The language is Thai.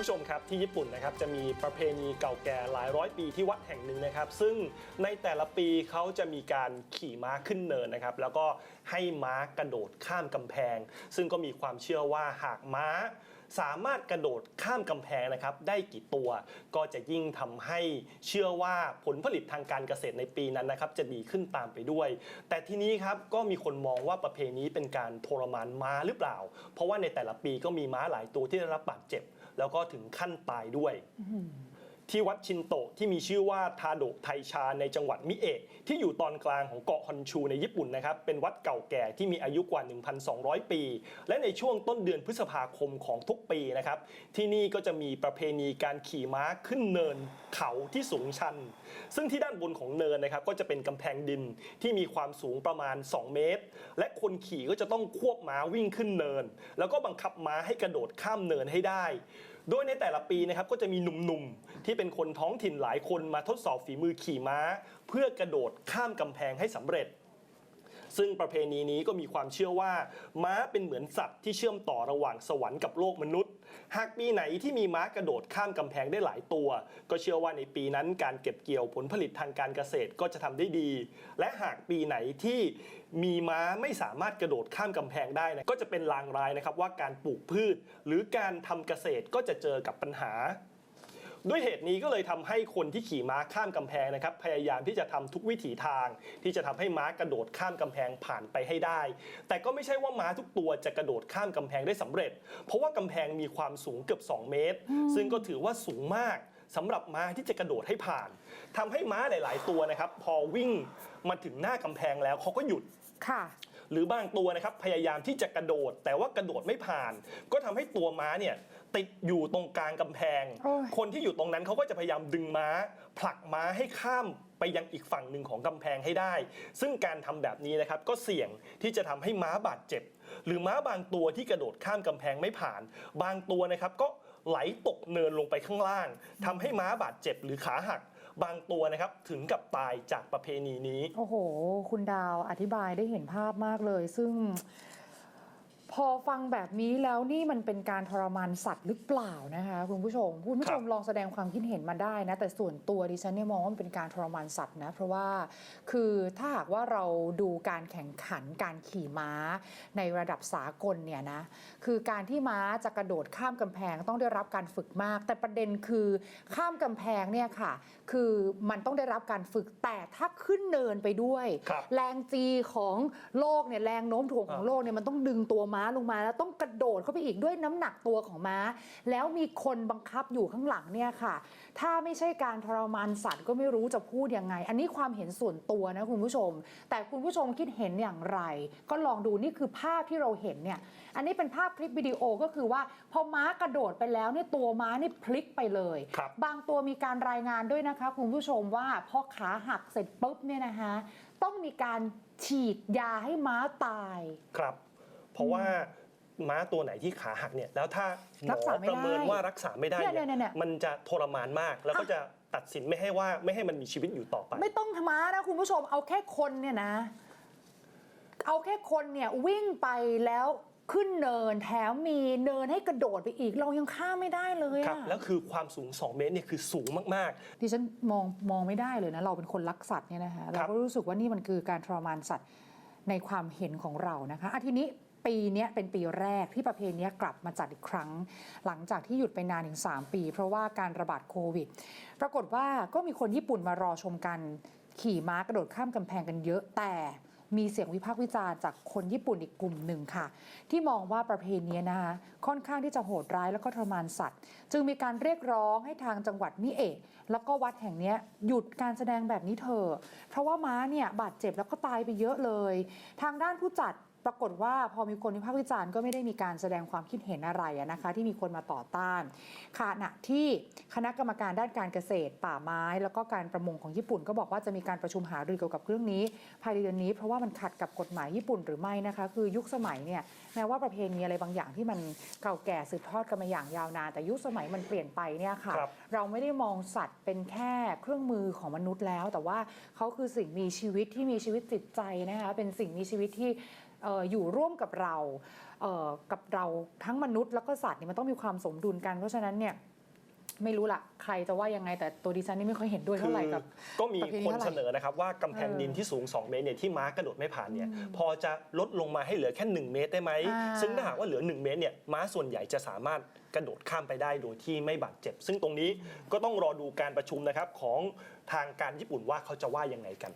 ผู้ชมครับที่ญี่ปุ่นนะครับจะมีประเพณีเก่าแก่หลายร้อยปีที่วัดแห่งหนึ่งนะครับ ซึ่งในแต่ละปีเขาจะมีการขี่ม้าขึ้นเนินนะครับ แล้วก็ให้ม้ากระโดดข้ามกำแพง ซึ่งก็มีความเชื่อว่าหากม้าสามารถกระโดดข้ามกำแพงนะครับได้กี่ตัวก็จะยิ่งทำให้เชื่อว่าผลผลิตทางการเกษตรในปีนั้นนะครับจะดีขึ้นตามไปด้วย แต่ทีนี้ครับก็มีคนมองว่าประเพณีเป็นการทรมานม้าหรือเปล่า เพราะว่าในแต่ละปีก็มีม้าหลายตัวที่ได้รับบาดเจ็บ แล้วก็ถึงขั้นตายด้วย ที่วัดชินโตะที่มีชื่อว่าทาโดะไทชาในจังหวัดมิเอะที่อยู่ตอนกลางของเกาะฮอนชูในญี่ปุ่นนะครับเป็นวัดเก่าแก่ที่มีอายุกว่า 1,200 ปี และในช่วงต้นเดือนพฤษภาคมของทุกปีนะครับที่นี่ก็จะมีประเพณีการขี่ม้าขึ้นเนินเขาที่สูงชัน ซึ่งที่ด้านบนของเนินนะครับก็จะเป็นกำแพงดินที่มีความสูงประมาณ 2 เมตร และคนขี่ก็จะต้องควบม้าวิ่งขึ้นเนิน แล้วก็บังคับม้าให้กระโดดข้ามเนินให้ได้ โดยในแต่ละปีนะครับก็จะมีหนุ่มๆ ที่เป็นคนท้องถิ่นหลายคนมาทดสอบฝีมือขี่ม้า เพื่อกระโดดข้ามกำแพงให้สำเร็จ ซึ่งประเพณีนี้ก็มีความเชื่อว่า ม้าเป็นเหมือนสัตว์ที่เชื่อมต่อระหว่างสวรรค์กับโลกมนุษย์ หากปีไหนที่มีม้ากระโดดข้ามกำแพงได้หลายตัว ก็เชื่อว่าในปีนั้นการเก็บเกี่ยวผลผลิตทางการเกษตรก็จะทำได้ดี และหากปีไหนที่มีม้าไม่สามารถกระโดดข้ามกำแพงได้นะก็จะเป็นลางร้ายนะครับว่าการปลูกพืช หรือการทำเกษตรก็จะเจอกับปัญหา ด้วยเหตุนี้ก็เลยทำให้คนที่ขี่ม้าข้ามกำแพงนะครับพยายามที่จะทำทุกวิถีทาง ที่จะทำให้ม้ากระโดดข้ามกำแพงผ่านไปให้ได้ แต่ก็ไม่ใช่ว่าม้าทุกตัวจะกระโดดข้ามกำแพงได้สำเร็จ เพราะว่ากำแพงมีความสูงเกือบ 2 เมตร ซึ่งก็ถือว่าสูงมากสำหรับม้าที่จะกระโดดให้ผ่านทำให้ม้าหลาย ๆ ตัวนะครับ พอวิ่งมาถึงหน้ากำแพงแล้วเขาก็หยุดค่ะหรือบางตัวนะครับพยายามที่จะกระโดด แต่ว่ากระโดดไม่ผ่าน ก็ทำให้ตัวม้าเนี่ย ติดอยู่ตรงกลางกำแพง โอ้ย คนที่อยู่ตรงนั้นเขาก็จะพยายามดึงม้า ผลักม้าให้ข้ามไปยังอีกฝั่งหนึ่งของกำแพงให้ได้ ซึ่งการทำแบบนี้นะครับก็เสี่ยงที่จะทำให้ม้าบาดเจ็บ หรือม้าบางตัวที่กระโดดข้ามกำแพงไม่ผ่าน บางตัวนะครับก็ไหลตกเนินลงไปข้างล่างทำให้ม้าบาดเจ็บหรือขาหัก บางตัวนะครับถึงกับตายจากประเพณีนี้ โอ้โห คุณดาวอธิบายได้เห็นภาพมากเลย ซึ่งพ อฟังแบบนี้แล้วนี่มันเป็นการทรมานสัตว์หรือเปล่านะคะคุณผู้ชมคุณผู้ชมครับลองแสดงความคิดเห็นมาได้นะ แต่ส่วนตัวดิฉันเนี่ยมองว่ามันเป็นการทรมานสัตว์นะเพราะว่าคือถ้าหากว่าเราดูการแข่งขันการขี่ม้าในระดับสากลเนี่ยนะคือการที่ม้าจะกระโดดข้ามกำแพงต้องได้รับการฝึกมาก แต่ประเด็นคือข้ามกำแพงเนี่ยค่ะ คือมันต้องได้รับการฝึกแต่ถ้าขึ้นเนินไปด้วยครับแรงจีของโลกเนี่ยแรงโน้มถ่วงของอ่าโลกเนี่ยมันต้องดึงตัวม้าลงมาแล้วต้องกระโดดเข้าไปอีกด้วยน้ำหนักตัวของม้า แล้วมีคนบังคับอยู่ข้างหลังเนี่ยค่ะ ถ้าไม่ใช่การทรมานสัตว์ก็ไม่รู้จะพูดยังไง อันนี้ความเห็นส่วนตัวนะคุณผู้ชม แต่คุณผู้ชมคิดเห็นอย่างไร ก็ลองดูนี่คือภาพที่เราเห็นเนี่ยอันนี้เป็นภาพคลิปวิดีโอก็คือว่าพอม้ากระโดดไปแล้วเนี่ยตัวม้านี่พลิกไปเลยครับบางตัวมีการรายงานด้วยนะคะ คุณผู้ชมว่าพอขาหักเสร็จปุ๊บเนี่ยนะคะต้องมีการฉีดยาให้ม้าตาย ครับ เพราะว่าม้าตัวไหนที่ขาหักเนี่ยแล้วถ้าหมรัอกษาไม่ประเมินได้ว่ารักษาไม่ได้เนี่ยเนี่ยเนี่ย มันจะทรมานมาก แล้วก็จะตัดสินไม่ให้ว่าไม่ให้มันมีชีวิตอยู่ต่อไป ไม่ต้องม้านะคุณผู้ชมเอาแค่คนเนี่ยนะ เอาแค่คนเนี่ยวิ่งไปแล้วขึ้นเนินแถมมีเนินให้กระโดดไปอีก เรายังข้ามไม่ได้เลยครับ อะแล้วคือความสูง 2 เมตรเนี่ยคือสูงมาก ดิฉันมองมองไม่ได้เลยนะ เราเป็นคนรักสัตว์เนี่ยนะคะเราก็รู้สึกว่านี่มันคือการทรมานสัตว์ในความเห็นของเรานะคะอะทีนี้ ปีนี้เป็นปีแรกที่ประเพณีกลับมาจัดอีกครั้ง หลังจากที่หยุดไปนานถึง 3 ปี เพราะว่าการระบาดโควิด ปรากฏว่าก็มีคนญี่ปุ่นมารอชมกัน ขี่ม้ากระโดดข้ามกำแพงกันเยอะแต่มีเสียงวิพากษ์วิจารณ์จากคนญี่ปุ่นอีกกลุ่มหนึ่งค่ะ ที่มองว่าประเพณีนะคะค่อนข้างที่จะโหดร้ายแล้วก็ทรมานสัตว์ จึงมีการเรียกร้องให้ทางจังหวัดมิเอะแล้วก็วัดแห่งนี้หยุดการแสดงแบบนี้เถอะเพราะว่าม้าเนี่ยบาดเจ็บแล้วก็ตายไปเยอะเลย ทางด้านผู้จัด ปรากฏว่าพอมีคนวิพากษ์วิจารณ์ก็ไม่ได้มีการแสดงความคิดเห็นอะไรอะนะคะ ที่มีคนมาต่อต้านขณะที่คณะกรรมการด้านการเกษตร ป่าไม้ แล้วก็การประมงของญี่ปุ่น ก็บอกว่าจะมีการประชุมหารือเกี่ยวกับเรื่องนี้ ภายในเดือนนี้เพราะว่ามันขัดกับกฎหมายญี่ปุ่นหรือไม่นะคะ คือยุคสมัยเนี่ยแม้ว่าประเพณีอะไรบางอย่างที่มันเก่าแก่สืบทอดกันมาอย่างยาวนานแต่ยุคสมัยมันเปลี่ยนไปเนี่ยค่ะครับเราไม่ได้มองสัตว์เป็นแค่เครื่องมือของมนุษย์แล้ว แต่ว่าเขาคือสิ่งมีชีวิตที่มีชีวิตจิตใจนะคะเป็นสิ่งมีชีวิตที่เอ่ออยู่ร่วมกับเราเอ่อกับเราทั้งมนุษย์แล้วก็สัตว์เนี่ยมันต้องมีความสมดุลกัน เพราะฉะนั้นเนี่ยไม่รู้ละใครจะว่ายังไงแต่ตัวดิฉันนี่ไม่ค่อยเห็นด้วยเท่าไหร่กับก็มีประเพณีคนเท่าไหร่เสนอนะครับว่ากำแพงเออดินที่สูง 2 เมตรเนี่ยที่ม้ากระโดดไม่ผ่านเนี่ยพอจะลดลงมาให้เหลือแค่ 1 เมตรได้ไหมอ่าซึ่งถ้าหากว่าเหลือ 1 เมตรเนี่ยม้าส่วนใหญ่จะสามารถกระโดดข้ามไปได้โดยที่ไม่บาดเจ็บ ซึ่งตรงนี้ก็ต้องรอดูการประชุมนะครับของทางการญี่ปุ่นว่าเขาจะว่ายังไงกัน